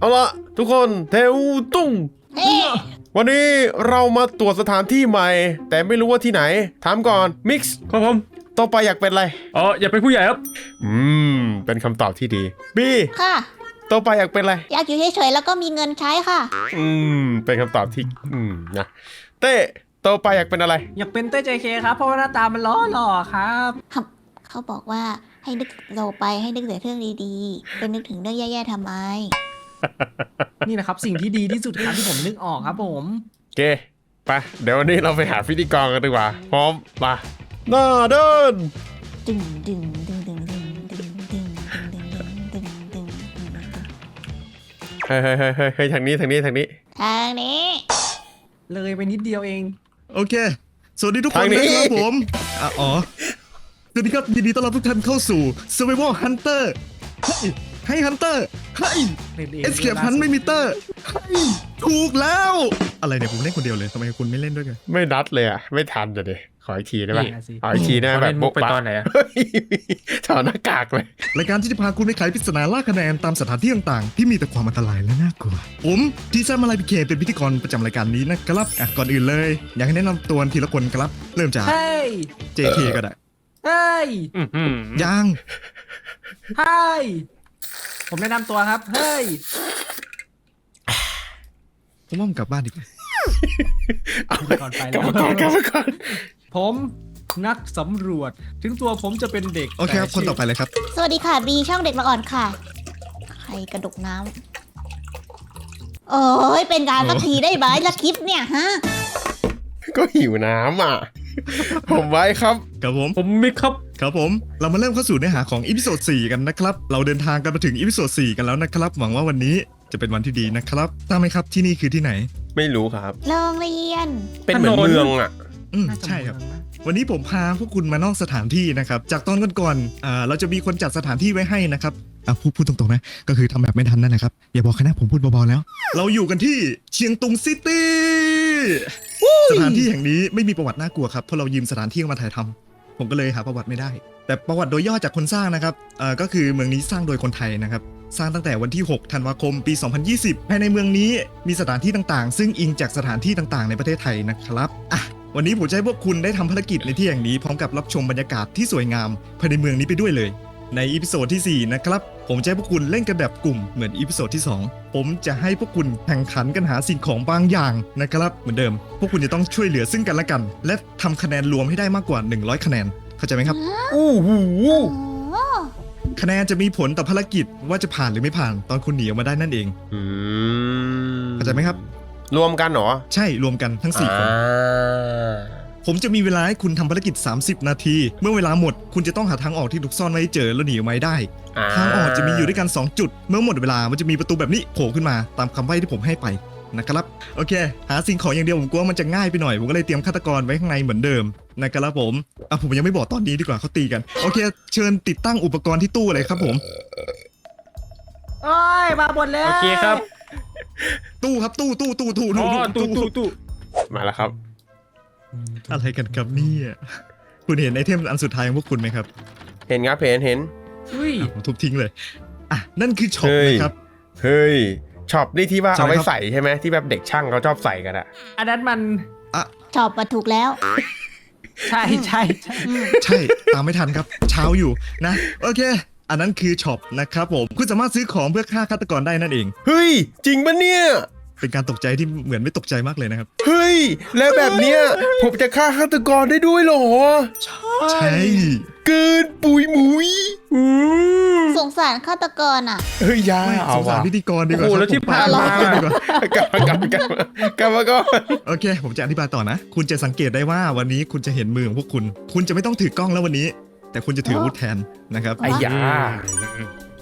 เอาละทุกคนเทวตุ้ง เฮ้วันนี้เรามาตรวจสถานที่ใหม่ แต่ไม่รู้ว่าที่ไหน ถามก่อนมิกซ์ครับผมต่อไปอยากเป็นอะไร อ๋ออย่าเป็นผู้ใหญ่ครับ อืม เป็นคำตอบที่ดีบีค่ะ ต่อไปอยากเป็นอะไร อยากอยู่เฉยๆแล้วก็มีเงินใช้ค่ะ อืม เป็นคำตอบที่อืมนะเต้ต่อไปอยากเป็นอะไร อยากเป็นเต้เจเคครับ เพราะว่าหน้าตามันล้อหล่อครับ ครับ เขาบอกว่าให้นึกโตไปให้นึกแต่เรื่องดีๆเป็นนึกถึงเรื่องแย่ๆทำไม นี่นะครับสิ่งที่ดีที่สุดครับที่ผมนึกออกครับผมโอเคไปเดี๋ยววันนี้เราไปหาพิธีกรกันดีกว่าพร้อมมาหน้าเดินดึงดึงดึงดึงดึงดึงดึงดึงดึงดึงดึงดึงดึงเฮ้ยเฮ้ยเฮ้ยเฮ้ยเฮ้ยทางนี้ทางนี้ทางนี้ ทางนี้เลยไปนิดเดียวเอง โอเค สวัสดีทุกคทานงนี้ นะครับผมอะอ๋อ สวัสดีครับยินดีต้อนรับทุกท่านเข้าสู่ Survival Hunter เฮ้ย ให้ Hunter เฮ้ย Escape Hunt ไม่มีเตอร์เฮ้ยถูกแล้ว อะไรเนี่ยผมเล่นคนเดียวเลยทำไมคุณไม่เล่นด้วยกันไม่นัดเลยอะ ไม่ทันจะดิขออีกทีได้ปะนี่สิขออีกทีได้เขาแบเล่บนมุโบ๊ะกไปบะตอนไหนอะเฮ้ยถอดหน้ากากเลยรายการที่จะพาคุณไปไขปริศนาล่าคะแนนตามสถานที่ต่างๆ ที่มีแต่ความอันตรายและน่ากลัว ผมทีซ่ามาลายพีเคเป็นพิธีกรประจำรายการนี้นะครับอะก่อนอื่นเลย อยากให้แนะนำตัวทีละคนครับ เริ่มจากเฮ้ย JK ก็ได้เฮ้ยอื้อหือยังเฮ้ย ผมแนะนำตัวครับ เฮ้ย ผมว่าผมกลับบ้านดีกว่าเอาไปก่อนไปกลับแล้วมาก่อนกลับมาก่อนผมนักสำรวจ ถึงตัวผมจะเป็นเด็กโอเคครับ คนต่อไปเลยครับ สวัสดีค่ะ บีช่องเด็กละอ่อนค่ะ ใครกระดกน้ำโอ้ยเป็นการสักทีได้ไหมละคลิปเนี่ยฮะ ก็หิวน้ำอะ ผมไว้ครับ ครับผม ผมมิกครับ ครับผม เรามาเริ่มเข้าสู่เนื้อหาของอีพิโซด4กันนะครับ เราเดินทางกันมาถึงอีพิโซด4กันแล้วนะครับ หวังว่าวันนี้จะเป็นวันที่ดีนะครับทราบไหมครับที่นี่คือที่ไหน ไม่รู้ครับ โรงเรียน เป็นเหมือนถนน เมืองอะ อืมน่าจะใช่ครับเมืองนะวันนี้ผมพาพวกคุณมานอกสถานที่นะครับ จากตอนก่อนๆอ่าเราจะมีคนจัดสถานที่ไว้ให้นะครับอะพูดพูดตรงๆนะ ก็คือทำแบบไม่ทันนั่นแหละครับ อย่าบอกใครนะผมพูดเบาๆแล้ว เราอยู่กันที่เชียงตุงซิตี้ สถานที่แห่งนี้ไม่มีประวัติน่ากลัวครับเพราะเรายืมสถานที่มาถ่ายทำผมก็เลยหาประวัติไม่ได้ แต่ประวัติโดยย่อจากคนสร้างนะครับเอ่อก็คือเมืองนี้สร้างโดยคนไทยนะครับ สร้างตั้งแต่วันที่ 6 ธันวาคม ปี 2020 ภายในเมืองนี้มีสถานที่ต่างๆ ซึ่งอิงจากสถานที่ต่างๆ ในประเทศไทยนะครับอะวันนี้ผมจะให้พวกคุณได้ทำภารกิจในที่แห่งนี้พร้อมกับรับชมบรรยากาศที่สวยงามภายในเมืองนี้ไปด้วยเลย ในอีพิโซดที่ 4 นะครับ ผมจะให้พวกคุณเล่นกันแบบกลุ่มเหมือนอีพิโซดที่ 2 ผมจะให้พวกคุณแข่งขันกันหาสิ่งของบางอย่างนะครับ เหมือนเดิม พวกคุณจะต้องช่วยเหลือซึ่งกันและกัน และทำคะแนนรวมให้ได้มากกว่า 100 คะแนน เข้าใจไหมครับ อู้หูโอ้คะแนนจะมีผลต่อภารกิจว่าจะผ่านหรือไม่ผ่านตอนคุณหนีออกมาได้นั่นเองอืมเข้าใจไหมครับ รวมกันเหรอ ใช่รวมกันทั้ง4คน อ่า ผมจะมีเวลาให้คุณทำภารกิจ 30 นาที เมื่อเวลาหมด คุณจะต้องหาทางออกที่ถูกซ่อนไว้ให้เจอแล้วหนีออกมาให้ได้ ทางออกจะมีอยู่ด้วยกัน 2 จุด เมื่อหมดเวลามันจะมีประตูแบบนี้โผล่ขึ้นมาตามคำใบ้ที่ผมให้ไปนะครับโอเค หาสิ่งของอย่างเดียวผมกลัวมันจะง่ายไปหน่อย ผมก็เลยเตรียมฆาตกรไว้ข้างในเหมือนเดิมนะครับผมอะผมยังไม่บอกตอนนี้ดีกว่าเขาตีกันโอเค เชิญติดตั้งอุปกรณ์ที่ตู้เลยครับผม โอ้ยมาหมดแล้วโอเคครับตู้ครับตู้ตู้ตู้ตู้อ๋อตู้ตู้ตู้ตู้มาแล้วครับ อะไรกันครับเนี่ยคุณเห็นไอเทมอันสุดท้ายของพวกคุณไหมครับเห็นครับเห็นเห็นอุ้ยอะผมทุบทิ้งเลยอะนั่นคือช็อปเฮ้ยนะครับ เฮ้ยช็อปนี่ที่ว่าใช่เอาไหมไว้ครับ ใส่ใช่ไหมที่แบบเด็กช่างเขาชอบใส่กันอะอันนั้นมันชอบมาถูกแล้ว ใช่ใช่ใช่อืมใช่ตามไม่ทันครับเช้าอยู่นะ โอเค อันนั้นคือช็อปนะครับผมคุณสามารถซื้อของเพื่อฆ่าฆาตกรได้นั่นเอง เฮ้ย จริงปะเนี่ย เป็นการตกใจที่เหมือนไม่ตกใจมากเลยนะครับ เฮ้ย แล้วแบบเนี้ยผมจะฆ่าฆาตกรได้ด้วยเหรอ ใช่ เกินปุยหมุยสงสารฆาตกรอะ เฮ้ยอยาไม่เอาสงสารว่ะพิธีกรดีกว่าโอ้โหครับแล้วที่ผมผ่านไปมากันดีกว่ากลับมากลับมากลับมากลับมาก่อนโอเค ผมจะอธิบายต่อนะ คุณจะสังเกตได้ว่าวันนี้คุณจะเห็นมือของพวกคุณ คุณจะไม่ต้องถือกล้องแล้ววันนี้ แต่คุณจะถืออาวุธแทนนะครับ ไอ้ยา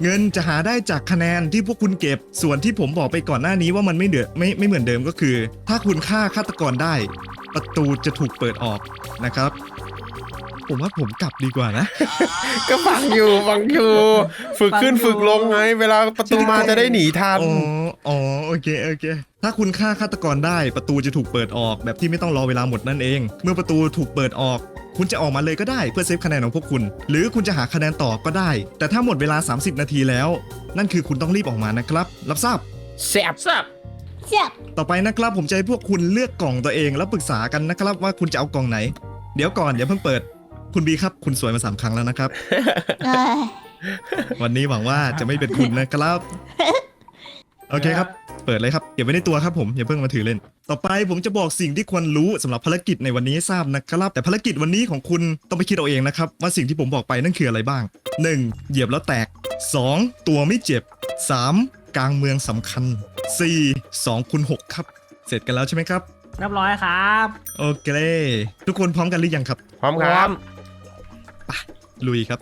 เงินจะหาได้จากคะแนนที่พวกคุณเก็บ ส่วนที่ผมบอกไปก่อนหน้านี้ว่ามันไม่เดือดไม่ไม่เหมือนเดิมก็คือ ถ้าคุณฆ่าฆาตกรได้ ประตูจะถูกเปิดออกนะครับ ผมว่าผมกลับดีกว่านะ ก็ฟังอยู่ฟังอยู่ ฝึกขึ้นฝึกลงไง เวลาประตูมาจะได้หนีทัน อ๋ออ๋อโอเคโอเค ถ้าคุณฆ่าฆาตกรได้ ประตูจะถูกเปิดออกแบบที่ไม่ต้องรอเวลาหมดนั่นเอง เมื่อประตูถูกเปิดออก คุณจะออกมาเลยก็ได้เพื่อเซฟคะแนนของพวกคุณ หรือคุณจะหาคะแนนต่อก็ได้ แต่ถ้าหมดเวลา 30 นาทีแล้ว นั่นคือคุณต้องรีบออกมานะครับ รับทราบแซ่บแซ่บเจ็บต่อไปนะครับผมจะให้พวกคุณเลือกกล่องตัวเองแล้วปรึกษากันนะครับว่าคุณจะเอากล่องไหน เดี๋ยวก่อนอย่าเพิ่งเปิด คุณบีครับคุณสวยมาสามครั้งแล้วนะครับ เอ้ยวันนี้หวังว่าจะไม่เป็นคุณนะครับ โอเคครับ เปิดเลยครับเก็บไว้ในตัวครับผมอย่าเพิ่งมาถือเล่น ต่อไปผมจะบอกสิ่งที่ควรรู้สำหรับภารกิจในวันนี้ให้ทราบนะครับ แต่ภารกิจวันนี้ของคุณต้องไปคิดเอาเองนะครับ ว่าสิ่งที่ผมบอกไปนั่นคืออะไรบ้าง 1. เหยียบแล้วแตก 2. ตัวไม่เจ็บ 3. กลางเมืองสำคัญ 4. 2คูณ6ครับ เสร็จกันแล้วใช่ไหมครับ เรียบร้อยครับโอเค ทุกคนพร้อมกันหรือยังครับ พร้อมครับ ลุยครับ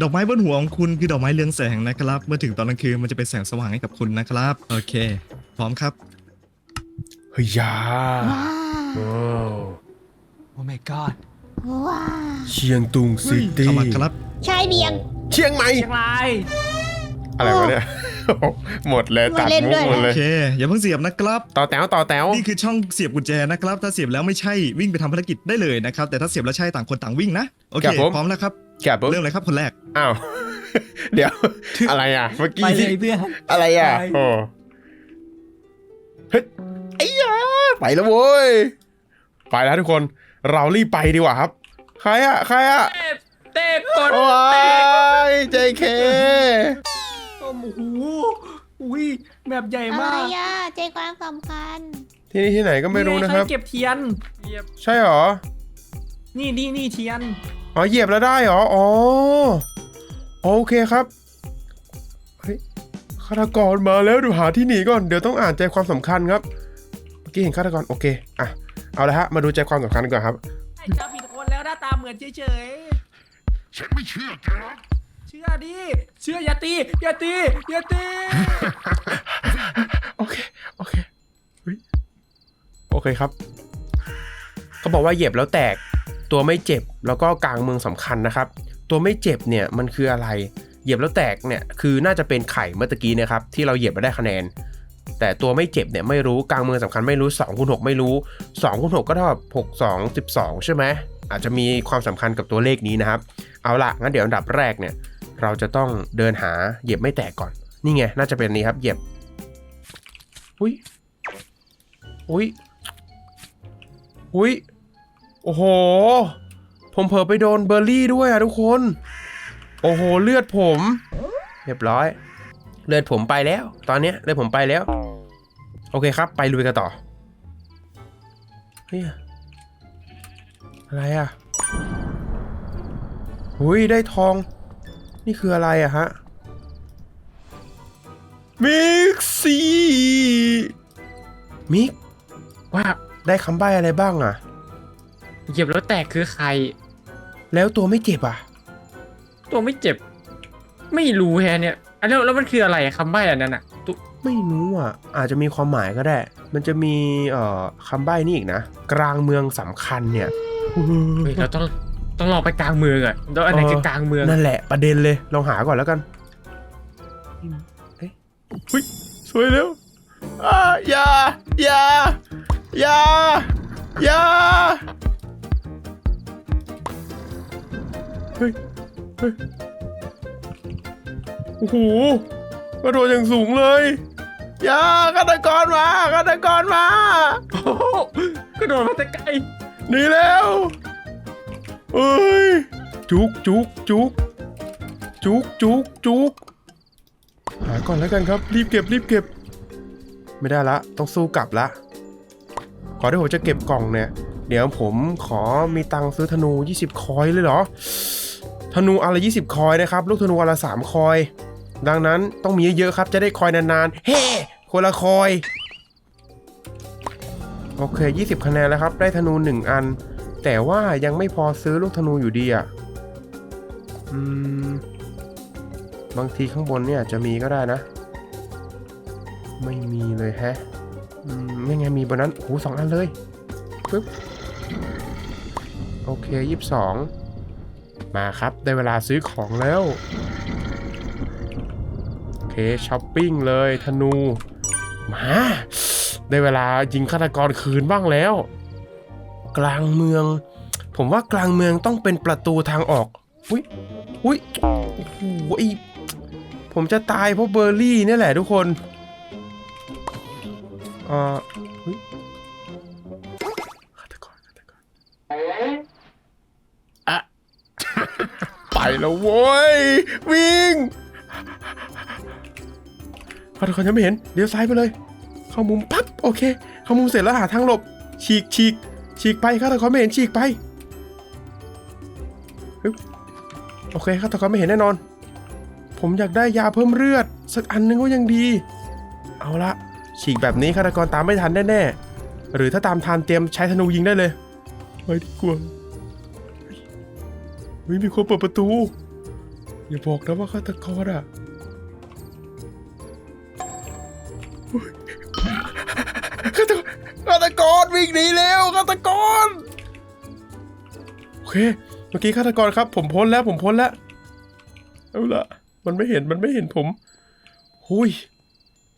ดอกไม้บนหัวของคุณคือดอกไม้เรืองแสงนะครับ เมื่อถึงตอนกลางคืนมันจะเป็นแสงสว่างให้กับคุณนะครับ โอเค พร้อมครับ เฮ้ยยาว้าโอ้โอ้ my god วว้าเชียงตุงซิตี้เข้ามาครับชายเบียง เชียงใหม่ เชียงรายอะไรวะเนี่ย หมดเลยตัดไม่เล่นมุด้กวยหมดเลโอย เค อย่าเพิ่งเสียบนะครับ ต่อแต๋วต่อแต๋วนี่คือช่องเสียบกุญแจนะครับ ถ้าเสียบแล้วไม่ใช่วิ่งไปทำภารกิจได้เลยนะครับ แต่ถ้าเสียบแล้วใช่ต่างคนต่างวิ่งนะ โอเค พร้อมแล้วครับ แกะปุ๊บเริ่มเลยครับคนแรก อ้าว เดี๋ยว อะไรอะ เมื่อไปกี้เลที่ยเพื่อนอะไรอะ ไปโอ้เฮ้ย ไอ้ยาไปแล้วโว้ย ไปแล้วทุกคน เรารีบไปดีกว่าครับ ใครอะใครอะเต้เต้กดโอ้ย JK โอ้โหอุ้ยแบบใหญ่อะไรมากอะใจความสำคัญ ที่นี่ที่ไหนก็ไม่รู้นะครับ ใเก็บเทียนเหยียบใช่หรอ นี่นี่นี่เทียน อ๋อเหยียบแล้วได้เหรอ อ๋อ โอเคครับเฮ้ยฆาตกรมาแล้วดูหาที่หนีก่อน เดี๋ยวต้องอ่านใจความสำคัญครับเมื่อ กี้เห็นฆาตกรโอเคอะเอาละฮะมาดูใจความสำคัญก่อนครับไอ้เจ้าผิดคนแล้วหน้าตาเหมือนเฉยๆฉันไม่เชื่อแกหรอกเชื่อดิ เชื่ออย่าตีอย่าตีอย่าตีโอเคโอเคเฮ้ยโอเคครับเขาบอกว่าเหยียบแล้วแตกตัวไม่เจ็บแล้วก็กลางเมืองสำคัญนะครับ ตัวไม่เจ็บเนี่ยมันคืออะไร เหยียบแล้วแตกเนี่ยคือน่าจะเป็นไข่เมื่อตะกี้นะครับที่เราเหยียบมาได้คะแนน แต่ตัวไม่เจ็บเนี่ยไม่รู้กลางเมืองสำคัญไม่รู้2คูณ6ไม่รู้2คูณ6ก็เท่ากับ6 2 12 ใช่ไหมอาจจะมีความสำคัญกับตัวเลขนี้นะครับ เอาละงั้นเดี๋ยวอันดับแรกเนี่ยเราจะต้องเดินหาเหยียบไม่แตกก่อน นี่ไงน่าจะเป็นนี้ครับเหยียบอุ้ยอุ้ยอุ้ยโอ้โห ผมเผลอไปโดนเบอร์รี่ด้วยอะทุกคน โอ้โห เลือดผม เรียบร้อย เลือดผมไปแล้ว ตอนนี้เลือดผมไปแล้ว โอเคครับ ไปลุยกันต่อเฮ้ยอะไรอะอุ้ยได้ทอง นี่คืออะไรอะฮะมิกซี่มิกว่าได้คำใบ้อะไรบ้างอะเหยียบแล้วแตกคือใคร แล้วตัวไม่เจ็บอะตัวไม่เจ็บ ไม่รู้แฮะเนี่ยอันแล้วแล้วมันคืออะไรคำใบ้อันนั้นอะตัว ไม่รู้อะ อาจจะมีความหมายก็ได้ มันจะมีเอ่อคำใบ้นี่อีกนะ กลางเมืองสำคัญเนี่ยเฮ้ยเราต้องต้องลองไปกลางเมืองอะแล้วอันไหนคือกลางเมืองนั่นแหละประเด็นเลยลองหาก่อนแล้วกันเอ๊ะหุ้ยสวยแล้วอ่าอย่าอย่าอย่าอย่าเฮ้ยเฮ้ยโอ้โหกระโดดอย่างสูงเลย อย่าฆาตกรมาฆาตกรมาโอ้โหกระโดดมาแต่ไกลหนีแล้วเอ้ยจุกจุกจุกจุกจุกจุกหาก่อนแล้วกันครับ รีบเก็บรีบเก็บ ไม่ได้ละ ต้องสู้กลับละขอที่ผมจะเก็บกล่องเนี่ย เดี๋ยวผมขอมีตังค์ซื้อธนู 20 คอยเลยเหรอ ธนูอนละไร20 คอยนะครับ ลูกธนูอนละ3คอย ดังนั้นต้องมีเยอะๆครับ จะได้คอยนานๆ เฮ้ คนละคอย โอเค 20 คะแนนแล้วครับ ได้ธนู 1 อัน แต่ว่ายังไม่พอซื้อลูกธนูอยู่ดีอะ อืม บางทีข้างบนเนี่ยจะมีก็ได้นะ ไม่มีเลยแฮะอืมไม่ไงมีบนนั้นโอ้หสองอันเลยปึ๊บโอเค22มาครับ ได้เวลาซื้อของแล้ว โอเคช้อปปิ้งเลยธนู มาได้เวลายิงฆาตกรคืนบ้างแล้ว กลางเมือง ผมว่ากลางเมืองต้องเป็นประตูทางออกอุ้ยอุ้ยโอ้โหไอผมจะตายเพราะเบอร์รี่นี่แหละทุกคนอ่าฆาตกรฆาตกรอะไปแล้วโว้ยวิ่ง ฆาตกรยังไม่เห็นเลี้ยวซ้ายไปเลย เข้ามุมปั๊บโอเค เข้ามุมเสร็จแล้วหาทางหลบ ฉีกฉีกฉีกไปฆาตกรไม่เห็นฉีกไปโอเคฆาตกรไม่เห็นแน่นอน ผมอยากได้ยาเพิ่มเลือด สักอันนึงก็ยังดี เอาละฉีกแบบนี้ฆาตกรตามไม่ทันแน่ๆหรือถ้าตามทันเตรียมใช้ธนูยิงได้เลยไปดีกว่าเฮ้ยเฮ้ยมีคนเปิดประตู อย่าบอกนะว่าฆาตกรอะ วิ่งหนีเร็วฆาตกรโอเค เมื่อกี้ฆาตกรครับ ผมพ้นแล้วผมพ้นแล้วเอาละมันไม่เห็นมันไม่เห็นผมหุย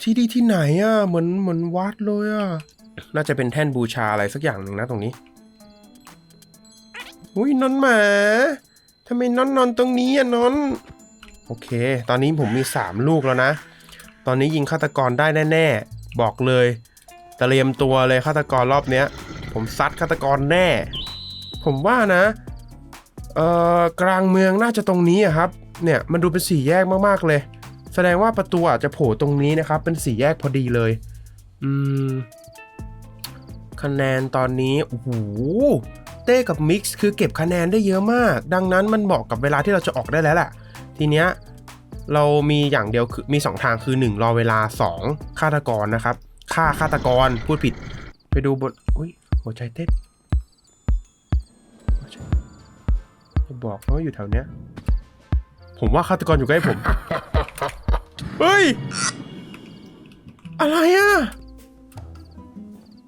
ที่ดีที่ไหนอะเหมือนเหมือนวัดเลยอะน่าจะเป็นแท่นบูชาอะไรสักอย่างหนึ่งนะตรงนี้อุ้ยนอนหมาทำไมนอนนอนตรงนี้อะนอนโอเค ตอนนี้ผมมีสามลูกแล้วนะ ตอนนี้ยิงฆาตกรได้แน่ ๆ บอกเลย เตรียมตัวเลยฆาตกรรอบเนี้ย ผมซัดฆาตกรแน่ ผมว่านะเอ่อกลางเมืองน่าจะตรงนี้ครับ เนี่ยมันดูเป็นสี่แยกมากๆเลย แสดงว่าประตูอาจจะโผล่ตรงนี้นะครับ เป็นสี่แยกพอดีเลย อืม คะแนนตอนนี้โอ้โหเต้กับมิกซ์คือเก็บคะแนนได้เยอะมาก ดังนั้นมันเหมาะกับเวลาที่เราจะออกได้แล้วแหละทีเนี้ยเรามีอย่างเดียวคือมี 2 ทางคือ 1 รอเวลา 2ฆาตกรนะครับ ฆ่าฆาตกรพูดผิด ไปดูบทอุ้ยหัวใจเต้นจะบอกว่าอยู่แถวเนี้ย ผมว่าฆาตกรอยู่ใกล้ผม เฮ้ย อะไรอะ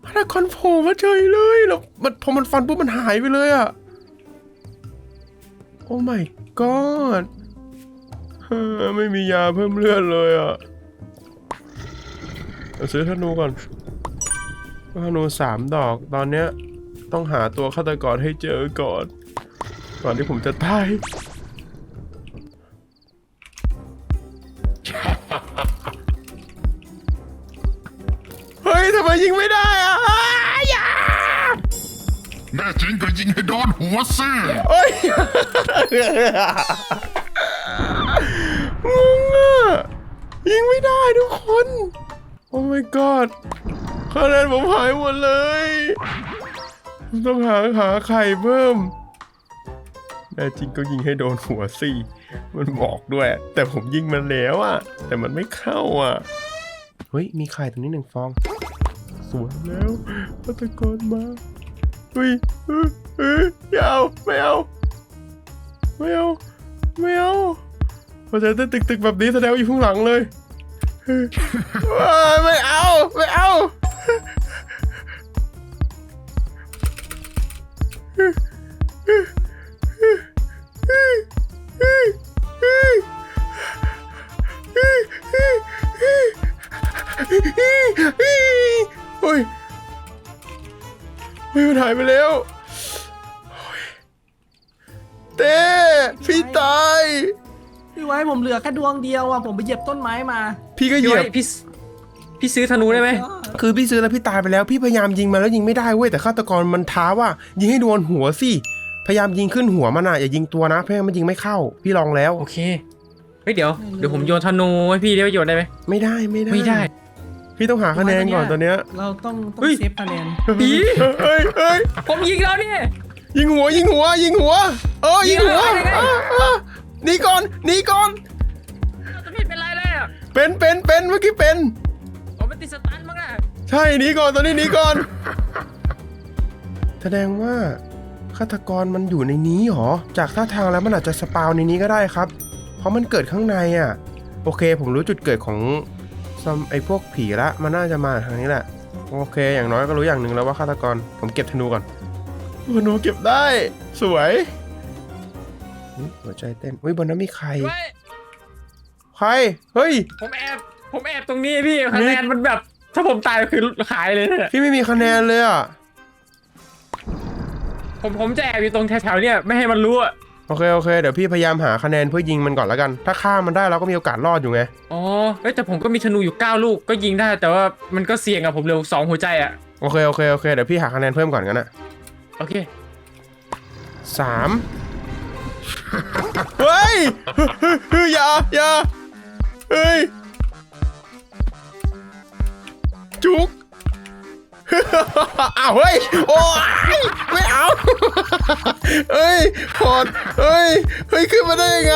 ฆาตกรโผล่มาเฉยเลยแล้วมันพอมันฟันปุ๊บมันหายไปเลยอะ โอ้ my god ไม่มียาเพิ่มเลือดเลยอะ เอาซื้อธนูก่อนธนูสามดอกตอนเนี้ยต้องหาตัวฆาตกรให้เจอก่อนก่อนที่ผมจะตายเฮ้ยทำไมยิงไม่ได้อะอ้ายอย่าแน่จริงก็ยิงให้โดนหัวสิเฮ้ยงงอะยิงไม่ได้ทุกคนโอ้ my god คะแนนผมหายหมดเลยผมต้องหาหาไข่เพิ่มแน่จริงก็ยิงให้โดนหัวสิ มันบอกด้วย แต่ผมยิงมันแล้วอะแต่มันไม่เข้าอะเฮ้ย มีไข่ตรงนี้หนึ่งฟอง สวยแล้วฆาตกรมาเฮ้ยเฮ้ยเฮ้ยไม่เอาไม่เอาไม่เอาไม่เอาพอใจเต้นตึกๆแบบนี้แสดงว่าอยู่ข้างหลังเลย เฮ้ยว้าไม่เอา ไม่เอาเฮ้ยเฮ้ยมันหายไปแล้วโอ้ยเต้พี่ตาย พี่ไว้ผมเหลือแค่ดวงเดียวอะผมไปเหยียบต้นไม้มา พี่ก็เหพี่ยียไว้บพี่พี่ซื้อธนูได้ไหมคือพี่ซื้อแล้วพี่ตายไปแล้วพี่พยายามยิงมาแล้วยิงไม่ได้เว้ยแต่ฆาตกรมันท้าว่า ยิงให้โดนหัวสิพยายามยิงขึ้นหัวมันอะอย่ายิงตัวนะเพราะงั้นมันยิงไม่เข้า พี่ลองแล้ว โอเคเฮ้ยเดี๋ยวเดี๋ยวผมโยนธนูให้พี่ได้ประโยชน์ได้ไหมไม่ได้ไม่ได้ไม่ได้ พี่ต้องหาคะแนนก่อนตอนเนี้ยเราต้องต้อเฮ้งย เซฟคะแนนพี่เฮ้ยเฮ้ยผมยิงแล้วเนี่ย ยิงหัวยิงหัวยิงหัวเออยิงหัวยิงอะไรเออเออ หนีก่อนหนีก่อน จะไม่เป็นไรเลยอะเป็นเป็นเป็นเมื่อกี้เป็น ผมเป็นติดสตันมั้งอะใช่หนีก่อนตอนนี้หนีก่อน แสดงว่าฆาตกรมันอยู่ในนี้หรอ จากท่าทางแล้วมันอาจจะสปาวในนี้ก็ได้ครับ เพราะมันเกิดข้างในอะ โอเค ผมรู้จุดเกิดของซัมไอพวกผีละ มันน่าจะมาทางนี้แหละ โอเค อย่างน้อยก็รู้อย่างหนึ่งแล้วว่าฆาตกร ผมเก็บธนูก่อนธนูเก็บได้ สวย อุ๊ยหัวใจเต้นอุ้ยบนนั้นมีใครเฮ้ยใคร เฮ้ย ผมแอบผมแอบตรงนี้พี่คะแนนมันแบบ ถ้าผมตายคือขายเลยเนี่ยพี่ไม่มีคะแนนเลยอะ ผมผมจะแอบอยู่ตรงแถวๆเนี่ยไม่ให้มันรู้อะโอเคโอเค เดี๋ยวพี่พยายามหาคะแนนเพื่อยิงมันก่อนแล้วกัน ถ้าฆ่ามันได้เราก็มีโอกาสรอดอยู่ไง อ๋อเฮ้ยแต่ผมก็มีธนูอยู่ 9 ลูกก็ยิงได้ แต่ว่ามันก็เสี่ยงอะผมเร็วสองหัวใจอะโอเคโอเคโอเค เดี๋ยวพี่หาคะแนนเพิ่มก่อนกันนะโอเคสาม เฮ้ยเฮ้ยอย่าอย่าเฮ้ย จุกอ้าวเฮ้ย โอ้ยไม่เอา เฮ้ยพอดเฮ้ย เฮ้ย ขึ้นมาได้ยังไง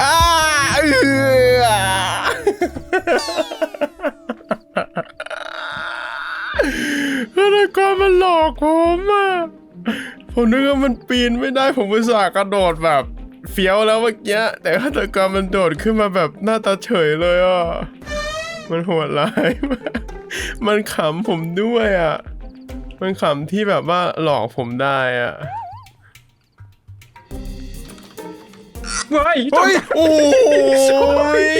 อ้าเออฆาตกรมันหลอกผมอะ ผมนึกว่ามันปีนไม่ได้ผมอุตส่าห์กระโดดแบบ เฟี้ยวแล้วเมื่อกี้แต่ฆาตกรมันโดดขึ้นมาแบบหน้าตาเฉยเลยอะมันโหดร้ายมากมันขำผมด้วยอะมันขำที่แบบว่าหลอกผมได้อะเฮ้ยเฮ้ยโอ้ย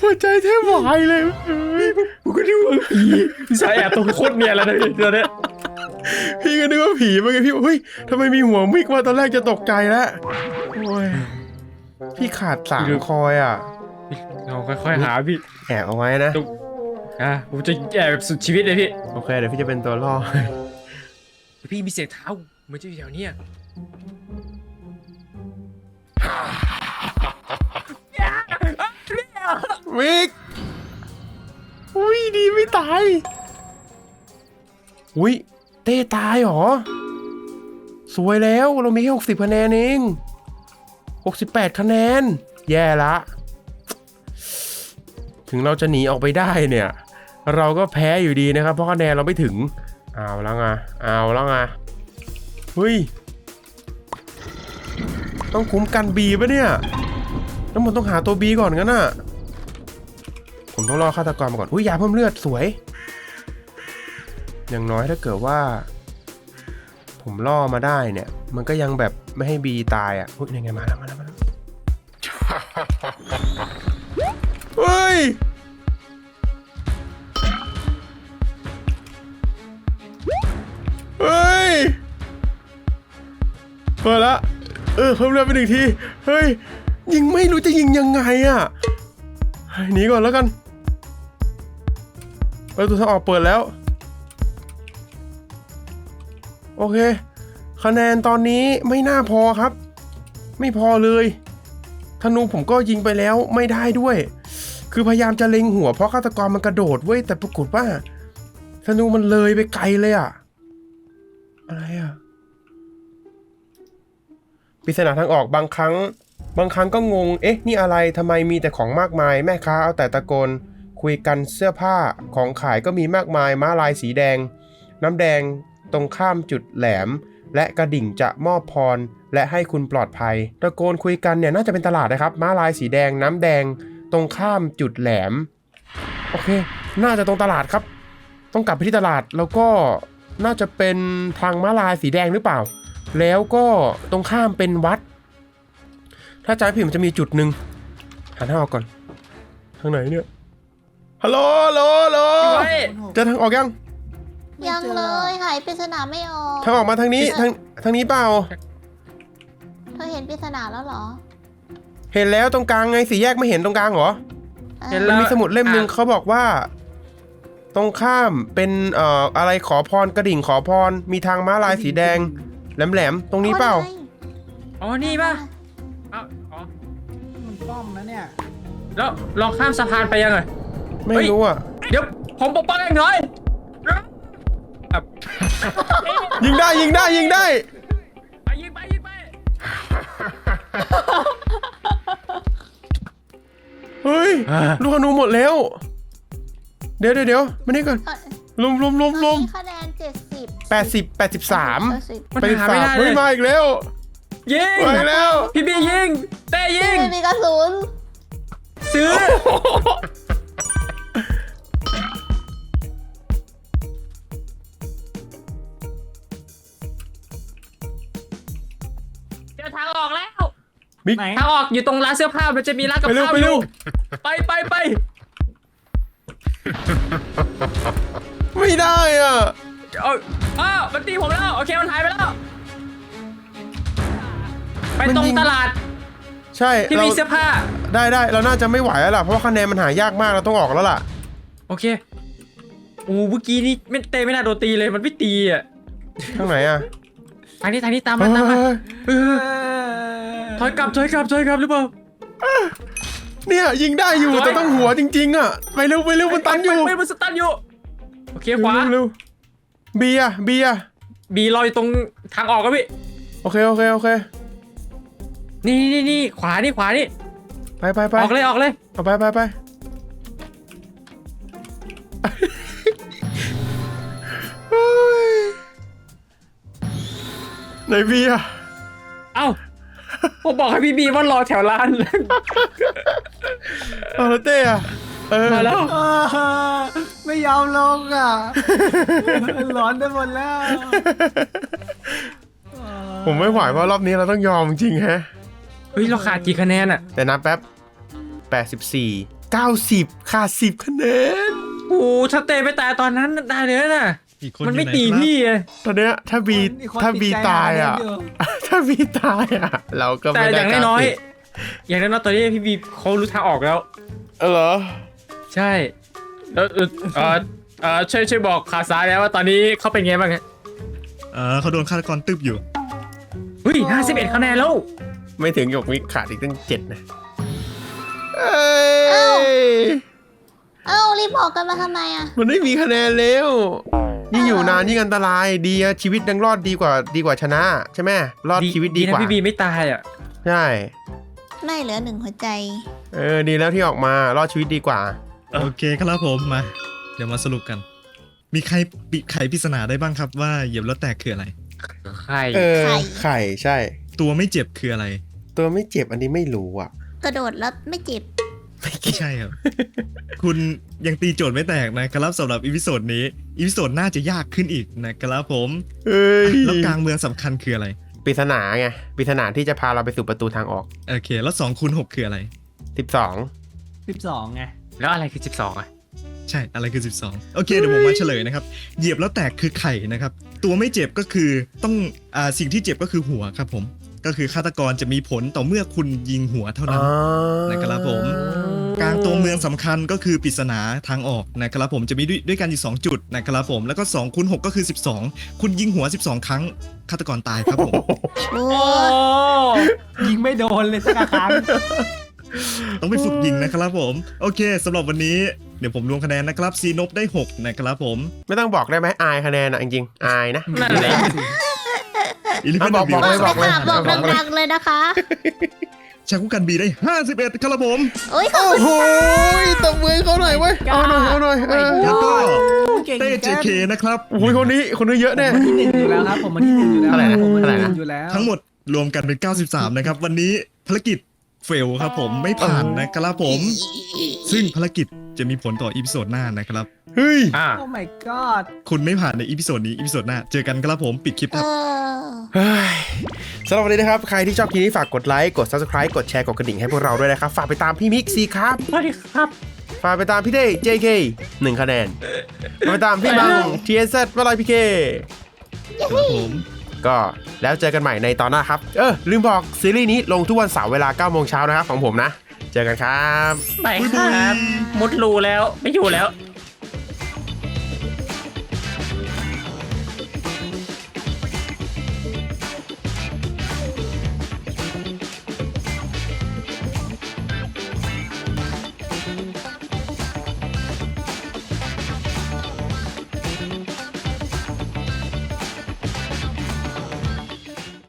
หัวใจแทบวายเลยเฮ้ยกูก็นึกว่าผีสายแอบตรงโคตรเนียนแล้วนะพี่ตอนเนี้ย พี่ก็นึกว่าผีเมื่อกี้พี่เฮ้ยทำไมมีหัวมิกว่าตอนแรกจะตกใจแล้วโอ้ยพี่ขาดสามคอยอะเราค่อยๆหาพี่แอบเอาไว้นะจุกอะผมจะแอบแบบสุดชีวิตเลยพี่โอเคเดี๋ยวพี่จะเป็นตัวล่อพี่มีเสียงเท้าเหมือนจะอยู่แถวเนี้ยมิกอุ้ยดีไม่ตายอุ้ย เต้ตายเหรอ สวยแล้วเรามีแค่หกสิบคะแนนเองหกสิบแปดคะแนน แย่ละ ถึงเราจะหนีออกไปได้เนี่ย เราก็แพ้อยู่ดีนะครับ เพราะคะแนนเราไม่ถึง เอาแล้วไงเอาแล้วไงเฮ้ย ต้องคุ้มกันบีปะเนี่ยแล้วมันต้องหาตัวบีก่อนงั้นน่ะ ผมต้องรอฆาตกรมาก่อน อุ้ยยาเพิ่มเลือดสวย อย่างน้อยถ้าเกิดว่า ผมล่อมาได้เนี่ย มันก็ยังแบบไม่ให้บีตายอะอุ้ยยังไงมาแล้วมาแล้วมาแล้วเฮ้ยเฮ้ยเปิดละเออเพิ่มเลือดไปหนึ่งทีเฮ้ยยิงไม่รู้จะยิงยังไงอะหนีก่อนแล้วกันประตูทางออกเปิดแล้ว โอเค คะแนนตอนนี้ไม่น่าพอครับ ไม่พอเลยธนูผมก็ยิงไปแล้วไม่ได้ด้วย คือพยายามจะเล็งหัวเพราะฆาตกรมันกระโดดเว้ยแต่ปรากฏว่าธนูมันเลยไปไกลเลยอะอะไรอะปริศนาทางออกบางครั้ง บางครั้งก็งง เอ๊ะ นี่อะไรทำไมมีแต่ของมากมาย แม่ค้าเอาแต่ตะโกนคุยกันเสื้อผ้าของขายก็มีมากมาย ม้าลายสีแดง น้ำแดง ตรงข้ามจุดแหลม และกระดิ่งจะมอบพร และให้คุณปลอดภัย ตะโกนคุยกันเนี่ยน่าจะเป็นตลาดนะครับ ม้าลายสีแดงน้ำแดง ตรงข้ามจุดแหลม โอเค น่าจะตรงตลาดครับ ต้องกลับไปที่ตลาดแล้วก็น่าจะเป็นทางม้าลายสีแดงหรือเปล่า แล้วก็ตรงข้ามเป็นวัด ถ้าจำไม่ผิดมันจะมีจุดหนึ่งหันหน้าออกก่อน ทางไหนเนี่ยฮัลโหลฮัลโหลฮัลโหลเฮ้ยเจอทางออกยัง ยังเลยหายปริศนาไม่ออกทางออกมาทางนี้ทางทางนี้เปล่า เธอเห็นปริศนาแล้วเหรอเห็นแล้วตรงกลางไงสี่แยกไม่เห็นตรงกลางเหรอเห็นมัแล้นว มีสมุดเล่มหนึ่งเขาบอกว่า ตรงข้ามเป็นเอ่ออะไรขอพรกระดิ่งขอพร มีทางม้าลายสีแดง แหลมๆ ตรงนี้เปล่าอ๋อ นี่ป่ะเอ้าอ๋อ มันป้อมนะเนี่ยแล้วลองข้ามสะพานไปยังไง ไม่เฮ้ยรู้อะ เดี๋ยวผมปกป้องเองหน่อย อะยิงได้ยิงได้ยิงได้ ไปยิงไปยิงไปเฮ้ยอ่า ลูกธนูหมดแล้ว เดี๋ยวเดี๋ยวเดี๋ยวมานี่ก่อนเอ้ยลุมลุมลุมตลุอนมนี้คะแนนเจ็ดสิบแปดสิบแปดสิบสามมันแปดสิบหาสาไม่มได้เลเฮ้ยยมาอีกแล้วยิงมาอีกแล้ว พี่บียิงเต้ยิงไม่มีกระสุนซื้อ จอทางออกแล้ว บิ๊กไหน ทางออกอยู่ตรงร้านเสื้อผ้ามันจะมีร้านกับไปเร็วข้าวไปอเร็วยู่ไปไปไปไม่ได้อะเอาอ้าวมันตีผมแล้ว โอเคมันหายไปแล้ว ไปตรงตลาดใช่พี่เรามีเสื้อผ้า ได้ได้เราน่าจะไม่ไหวแล้วล่ะเพราะว่าคะแนนมันหายากมากเราต้องออกแล้วล่ะ โอเค โอ้เมื่อกี้นี่ไม่เตะไม่น่าโดนตีเลยมันไม่ตีอะข้างไหนอะ ทางนี้ทางนี้ตามมาตามมาเฮ้ยเออถอยกลับถอยกลับถอยกลับหรือเปล่าเนี่ยยิงได้อยู่สวยแต่ต้องหัวจริง ๆอะไปเร็วไปเร็วมันตันอยู่ไม่มันสตันอยู่โอเคขวาเร็วเร็วเบียร์เบียร์บีลอยตรงทางออกครับพี่โอเคโอเคโอเค นี่นี่นี่ขวานี่ขวานี่ไปไปไปออกเลยออกเลยเอาไปไปไป ไหนเบียร์เอ้าผมบอกให้พี่บีว่ารอแถวร้าน เอาแล้วเต้อะเออมาแล้วเออไม่ยอมลงอะร้อนได้หมดแล้วผมไม่ไหวเพราะรอบนี้เราต้องยอมจริงๆฮะ เฮ้ยเราขาดกี่คะแนนอะแต่นับแป๊บ 84 90 ขาด10คะแนน โอ้ถ้าเตะไปตายตอนนั้นได้เลยนะ อีกคนมันไม่อยู่หตีครับพี่ไงตอนเนี้ยถ้าบีอีกคนถ้าบีติดใจตายอะหาเรื่องอยู่ถ้าบีตายอะ เราก็แต่ไม่อได้ย่างน้อยๆอย่างน้อยๆตอนนี้พี่บีเขารู้ทางออกแล้ว เออเหรอ ใช่แล้วเออเออเออช่วยช่วยบอกขาซ้ายแล้วว่าตอนนี้เขาเป็นไงบ้างฮะเออเขาโดนฆาตกรตึบอยู่ เฮ้ยห้าสิบเอ็ดคะแนนแล้ว ไม่ถึงหยกมิกขาดอีกตั้งเจ็ดนะเอ้เอ้ายเอ้ารีบออกกันมาทำไมอะ มันไม่มีคะแนนแล้ว ยิ่งอยู่นานยิ่งอันตรายดีอะชีวิตยังรอดดีกว่าดีกว่าชนะ ใช่ไหมรอดชีวิตดีกนะว่าพี่บีไม่ตายอะใช่ไม่เหลือหนึ่งหัวใจ เออดีแล้วที่ออกมารอดชีวิตดีกว่า โอเคครับผมมา เดี๋ยวมาสรุปกัน มีใครปิไขปริศนาได้บ้างครับว่าเหยียบแล้วแตกคืออะไร ใครเออไข่ ไข่ใช่ ตัวไม่เจ็บคืออะไร ตัวไม่เจ็บอันนี้ไม่รู้อะ กระโดดแล้วไม่เจ็บ ไม่ใช่ครับ คุณยังตีโจทย์ไม่แตกนะครับสำหรับอีพิโซดนี้อีพิโซดน่าจะยากขึ้นอีกนะครับผมเอ้ยแล้วกลางเมืองสำคัญคืออะไรปริศนาไงปริศนาที่จะพาเราไปสู่ประตูทางออกโอเค แล้ว2คูณ6คืออะไร12สิบสองไงแล้วอะไรคือสิบสองอะใช่อะไรคือ 12 โอเคเดี๋ยวผมมาเฉลยนะครับ เหยียบแล้วแตกคือไข่นะครับ ตัวไม่เจ็บก็คือต้องอ่าสิ่งที่เจ็บก็คือหัวครับผม ก็คือฆาตกรจะมีผลต่อเมื่อคุณยิงหัวเท่านั้นนะครับผมกลางตัวเมืองสำคัญก็คือปริศนาทางออกนะครับผมจะมีด้วยด้วยกันอยู่ 2 จุดนะครับผมแล้วก็2คูณ6ก็คือ 12 คุณยิงหัว 12 ครั้งฆาตกรตายครับผมโอ้โอ้ยิงไม่โดนเลยสักครั้งต้องไปฝึกยิงนะครับผม โอเคสำหรับวันนี้เดี๋ยวผมรวมคะแนนนะครับซีนบได้ 6 นะครับผม ไม่ต้องบอกได้ไหมอายคะแนนอะจริงๆอายนะนั่นแหละ อิลิเฟนบอกบีบอกบเลอยกบอกเลยค่ะบอกดังๆเลยนะคะชาคุกันบีได้ 51ครับผมโอ้ยขอบโอ้คุณโหตบมือเขาหน่อยเว้ยเอาหน่อยเอาหน่อยเออแล้วก็เก่งเต้เจเคนะครับ โอ้ยคนนี้คนนี้เยอะแน่ ที่หนึ่งอยู่แล้วครับผมมาที่หนึ่งอยู่แล้วเท่าไหร่นะผมมาเท่าไหร่ที่หนะนึ่งอยู่แล้วทั้งหมดรวมกันเป็น 93 นะครับ วันนี้ภารกิจเฟลครับผมไม่ผ่านนะครับผม ซึ่งภารกิจ จะมีผลต่ออีพิโซดหน้านะครับ เฮ้ย อ่า โอ้ my god คุณไม่ผ่านในอีพิโซดนี้อีพิโซดหน้า เจอกันครับผมปิดคลิปเอครับอเฮ้ยสำหรับวันนี้นะครับ ใครที่ชอบคลิปนี้ฝากกดไลค์ กด subscribe กดแชร์ กดกระดิ่งให้พวกเราด้วยนะครับ ฝากไปตามพี่มิกซีครับ สวัสดีครับ ฝากไปตามพี่เด้ JK หนึ่งคะแนนฝากไปตามพี่บัง TSZ วลายพีเค ครับผม ก็แล้วเจอกันใหม่ในตอนหน้าครับ เออ ลืมบอกซีรีส์นี้ลงทุกวันเสาร์เวลา9โมงเช้านะครับของผมนะ เจอกันครับ ไปครับมุดรูแล้ว ไม่อยู่แล้ว